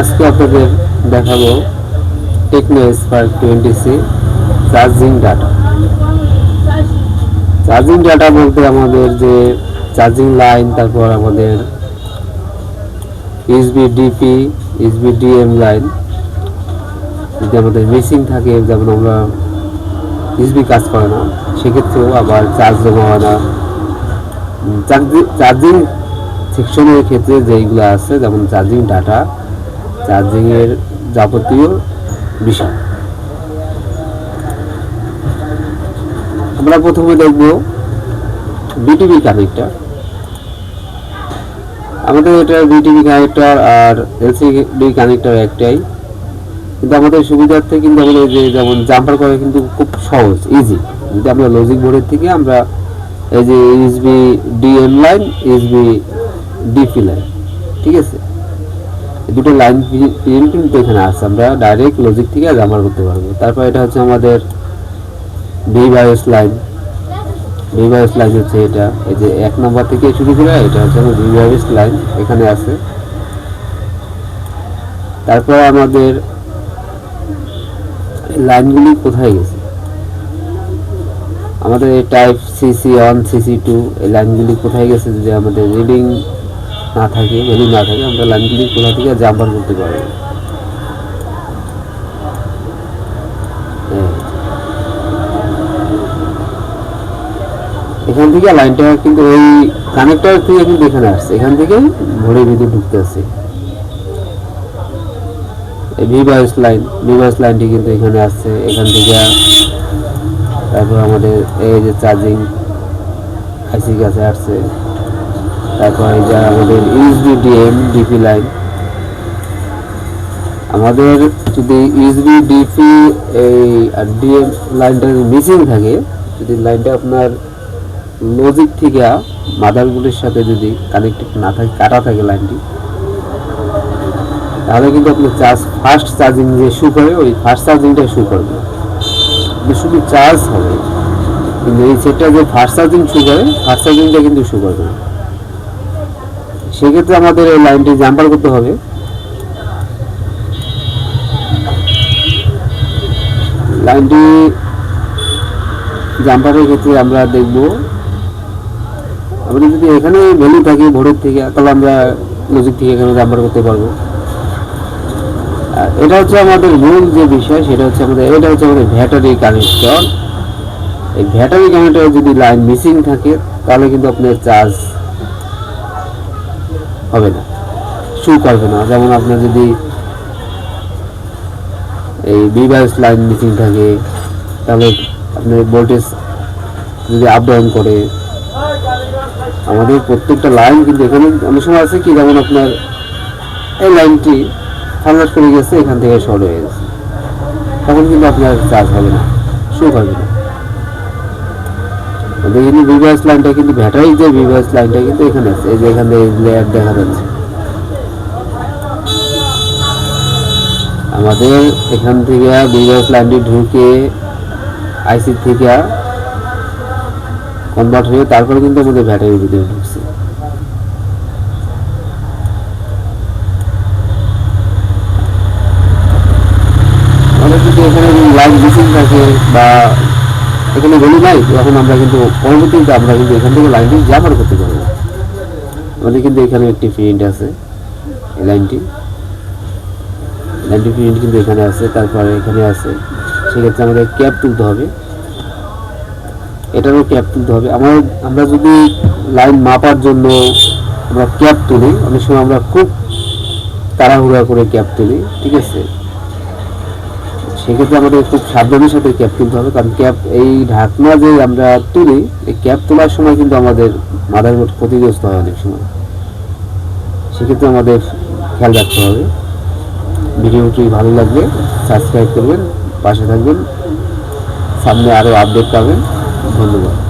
আজকে আপনাদের দেখাবো Tecno Spark twenty C charging data charging data বলতে আমাদের যে চার্জিং লাইন তারপর আমাদের USB DP USB DM line যদি আমাদের মিসিং থাকে, যেমন আমরা ইউএসবি কাজ করে না, সেক্ষেত্রেও আবার চার্জ জমা হয় না। চার্জিং সেকশনের ক্ষেত্রে যেইগুলো আছে, যেমন চার্জিং ডাটা চার্জিংয়ের যাবতীয় বিষয়। আমরা প্রথমে দেখব বিটিভি কানেক্টর আমাদের এটা বিটিভি কানেক্টর আর এলসিডি কানেক্টর একটাই। কিন্তু আমাদের সুবিধার্থে কিন্তু আমাদের যে যেমন জাম্পার করা কিন্তু খুব সহজ ইজি যদি আমরা লজিক বোর্ডের থেকে আমরা এই যে USB DM line USB DP line ঠিক আছে? দুটো লাইন প্রিন্ট কিন্তু এখানে আছে। আমরা ডাইরেক্ট লজিক থেকে জাম্পার করতে পারব। তারপর এটা হচ্ছে আমাদের ভি লাইন ভি লাইন হচ্ছে এটা। এই যে এক নম্বর থেকে শুরু করে এটা হচ্ছে আমার ভি লাইন এখানে আছে। তারপর আমাদের লাইনগুলি কোথায় গেছে? আমাদের এই type CC one CC two এই লাইনগুলি কোথায় গেছে? যদি আমাদের রিডিং না থাকে ভ্যালু না থাকে, আমরা লাইনগুলি কোথা থেকে জাম্পার করতে পারব? হ্যাঁ। এখান থেকে লাইনটা কিন্তু ওই কানেক্টর থেকে কিন্তু এখানে আসছে। এখান থেকে ভরে ভিতরে ঢুকতে আসছে। ভিভাস লাইন ভিভাস লাইনটি কিন্তু এখানে আসছে। এখান থেকে তারপর আমাদের এই যে চার্জিং আইসি কাছে আসছে। তারপর এই আমাদের ইউএসবি ডিএম, ডিপি লাইন, আমাদের যদি ইউএসবি ডিপি এই ডিএম লাইনটা মিসিং থাকে, যদি লাইনটা আপনার লজিক থেকে মাদারবোর্ডের সাথে যদি কানেক্টেড না থাকে, কাটা থাকে লাইনটি, তাহলে কিন্তু আপনি চার্জ ফাস্ট চার্জিং যে শু করে, ওই ফাস্ট চার্জিংটা শু করবে শুধু চার্জ হবে, কিন্তু এই সেটটা যে ফাস্ট চার্জিং শু করে ফাস্ট চার্জিংটা কিন্তু শু করবে না। সেক্ষেত্রে আমাদের এই লাইনটি জাম্পার করতে হবে। লাইনটি জাম্পারের ক্ষেত্রে আমরা দেখব। আমরা যদি এখানে ভ্যালু থাকে ভোরের থেকে, তাহলে আমরা লজিক থেকে এখানে জাম্পার করতে পারব। এটা হচ্ছে আমাদের মূল যে বিষয়, সেটা হচ্ছে আমাদের এটা হচ্ছে আমাদের ব্যাটারি কানেকশন এই ব্যাটারি কানেক্টর যদি লাইন মিসিং থাকে, তাহলে কিন্তু আপনার চার্জ হবে না। শু করবে না। যেমন আপনার যদি এই বিভাইস লাইন মিসিং থাকে, তাহলে আপনার ভোল্টেজ যদি আপ ডাউন করে, আমাদের প্রত্যেকটা লাইন কিন্তু এখানে অনেক সময় আছে কি, যেমন আপনার এই লাইনটি ফাঙ্গাস করে গেছে, এখান থেকে শর্ট হয়ে গেছে। তখন কিন্তু আপনার চার্জ হবে না শু হবে না। দেখুন বিভাইস লাইনটা কিন্তু ব্যাটারি যে বিভাইস লাইনটা কিন্তু এখানে আছে। এই যে এখান থেকে লেয়ার দেখা যাচ্ছে। আমাদের এখান থেকে বিভাইস লাইনটি ঢুকে আইসি থেকে কনভার্ট হয়ে তারপরে কিন্তু আমাদের ব্যাটারির ভিতরে ঢুকছে। আমাদের যদি এখানে লাইন মিসিং থাকে বা এখানে ভ্যালু নাই তখন আমরা কিন্তু পরবর্তীতে আমরা কিন্তু এখান থেকে লাইনটি জামার করতে পারব। আমাদের কিন্তু এখানে একটি প্রিন্ট আছে, এই লাইনটি। লাইনটি প্রিন্ট কিন্তু এখানে আছে, তারপরে এখানে আছে। সেক্ষেত্রে আমাদের ক্যাপ তুলতে হবে। এটারও ক্যাপ তুলতে হবে। আমার আমরা যদি লাইন মাপার জন্য আমরা ক্যাপ তুলি, অনেক সময় আমরা খুব তাড়াহুড়া করে ক্যাপ তুলি, ঠিক আছে? সেক্ষেত্রে আমাদের খুব সাবধানের সাথে ক্যাপ তুলতে হবে। কারণ ক্যাপ এই ঢাকনা যে আমরা তুলি, এই ক্যাপ তোলার সময় কিন্তু আমাদের মাথার মোট ক্ষতিগ্রস্ত হয় অনেক সময়। সেক্ষেত্রে আমাদের খেয়াল রাখতে হবে। ভিডিওটি ভালো লাগবে সাবস্ক্রাইব করবেন, পাশে থাকবেন। সামনে আরও আপডেট পাবেন। ধন্যবাদ।